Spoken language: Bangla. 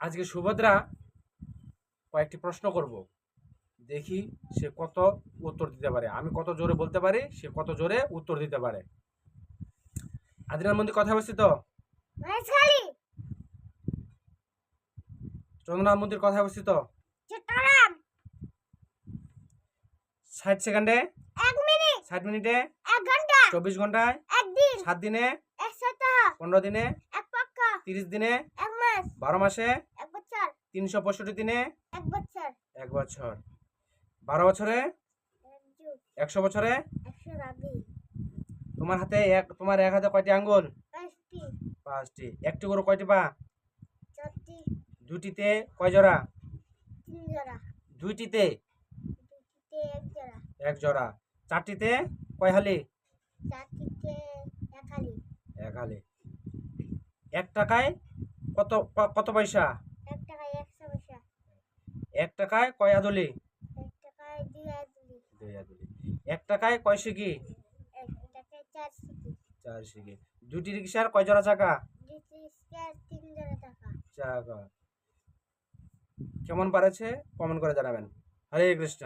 আজকে সুভদ্রা কয়েকটি প্রশ্ন করব। দেখি সে কত উত্তর দিতে পারে। আমি কত জোরে বলতে পারি সে কত জোরে উত্তর দিতে পারে। আদিনার মন্দির কথা বলছি তো চন্দ্রনাথ মন্দির কথা বলছি তো ষাট সেকেন্ডে? ষাট মিনিটে? চব্বিশ ঘন্টায়? সাত দিনে? পনেরো দিনে? তিরিশ দিনে? মাস। বারো মাসে? এক বছর। তিনশো পঁয়ষট্টি দিনে? এক বছর। এক বছর। বারো বছরে? একশো বছরে? তোমার হাতে এক তোমার এক হাতে কয়টি আঙ্গুল? পাঁচটি। একটি করে কয়টি পা? দুটিতে কয় জোড়া? দুইটিতে? এক জোড়া। চারটিতে কয় হালি। এক হালি। এক টাকায় কত কত পয়সা? এক টাকায় কয় আদলি? এক টাকায় কয় সিকি চার সিকি দুটি রিক্সার কয় জোড়া চাকা? চাকা। কেমন পারেছে? কমেন্ট করে জানাবেন। হরে কৃষ্ণ।